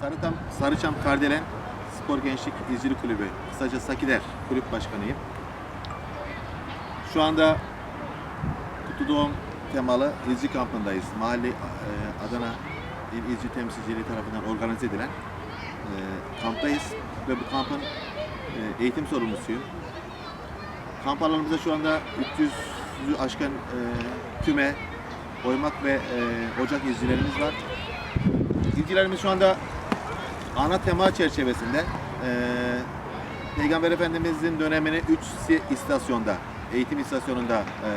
Sarıçam, Sarıçam Kardelen Spor Gençlik İzcilik Kulübü, kısaca Sakider Kulüp Başkanıyım. Şu anda Kutlu Doğum temalı izci kampındayız. Mahalle Adana İl İzci Temsilciliği tarafından organize edilen e, kamptayız ve bu kampın e, eğitim sorumlusuyum. Kamp alanımızda şu anda 300'ü aşkın e, küme, oymak ve ocak izcilerimiz var. İzcilerimiz şu anda ana tema çerçevesinde e, Peygamber Efendimizin dönemini 3 istasyonda, eğitim istasyonunda e,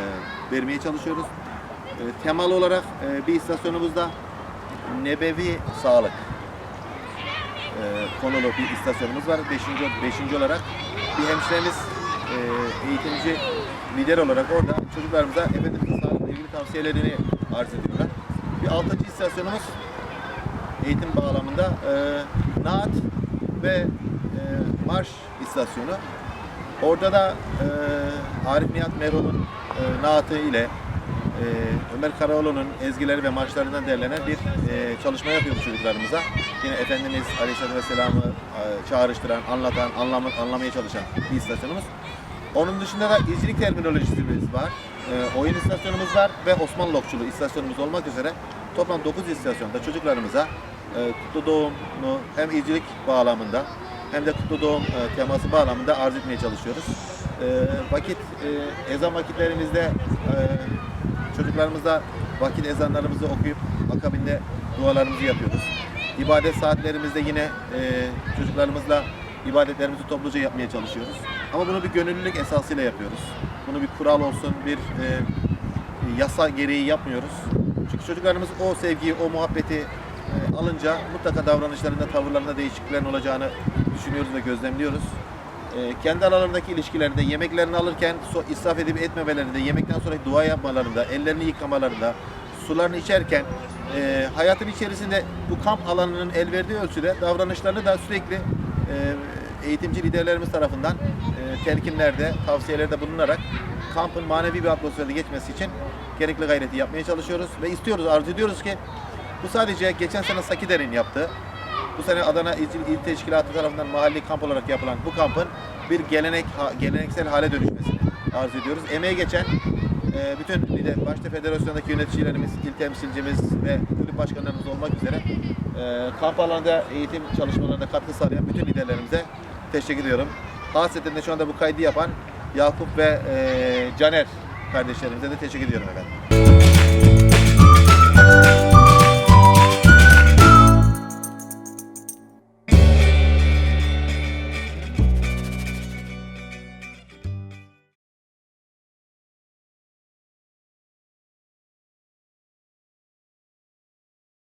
vermeye çalışıyoruz. E, temalı olarak e, bir istasyonumuzda nebevi sağlık e, konulu bir istasyonumuz var. Beşinci, beşinci olarak bir hemşiremiz e, eğitimci lider olarak orada çocuklarımıza Efendimizin sağlıkla ilgili tavsiyelerini arz ediyorlar. Bir altıncı istasyonumuz eğitim bağlamında e, Naat ve e, Marş istasyonu. Orada da e, Arif Nihat Merol'un e, Naat'ı ile e, Ömer Karaoğlu'nun ezgileri ve marşlarından derlenen bir e, çalışma yapıyoruz çocuklarımıza. Yine Efendimiz Aleyhisselatü Vesselam'ı e, çağrıştıran, anlatan, anlama, anlamaya çalışan bir istasyonumuz. Onun dışında da izcilik terminolojimiz var. E, oyun istasyonumuz var ve Osmanlı okçuluğu istasyonumuz olmak üzere toplam 9 istasyonda çocuklarımıza kutlu doğumu hem izcilik bağlamında hem de kutlu doğum e, teması bağlamında arz etmeye çalışıyoruz. E, vakit e, ezan vakitlerimizde e, çocuklarımızla vakit ezanlarımızı okuyup akabinde dualarımızı yapıyoruz. İbadet saatlerimizde yine e, çocuklarımızla ibadetlerimizi topluca yapmaya çalışıyoruz. Ama bunu bir gönüllülük esasıyla yapıyoruz. Bunu bir kural olsun, bir e, yasa gereği yapmıyoruz. Çünkü çocuklarımız o sevgiyi, o muhabbeti e, alınca mutlaka davranışlarında, tavırlarında değişikliklerin olacağını düşünüyoruz ve gözlemliyoruz. E, kendi aralarındaki ilişkilerinde, yemeklerini alırken so- israf edip etmemelerinde, yemekten sonra dua yapmalarında, ellerini yıkamalarında, sularını içerken e, hayatın içerisinde bu kamp alanının el verdiği ölçüde davranışlarını da sürekli e, eğitimci liderlerimiz tarafından e, telkinlerde, tavsiyelerde bulunarak kampın manevi bir atmosferde geçmesi için gerekli gayreti yapmaya çalışıyoruz ve istiyoruz, arzu ediyoruz ki bu sadece geçen sene Sakider'in yaptığı, bu sene Adana İl, İl Teşkilatı tarafından mahalli kamp olarak yapılan bu kampın bir gelenek geleneksel hale dönüşmesini arzu ediyoruz. Emeğe geçen e, bütün lider, başta federasyondaki yöneticilerimiz, il temsilcimiz ve kulüp başkanlarımız olmak üzere e, kamp alanında eğitim çalışmalarına katkı sağlayan bütün liderlerimize teşekkür ediyorum. Hasreten de şu anda bu kaydı yapan Yakup ve e, Caner kardeşlerimize de teşekkür ediyorum efendim.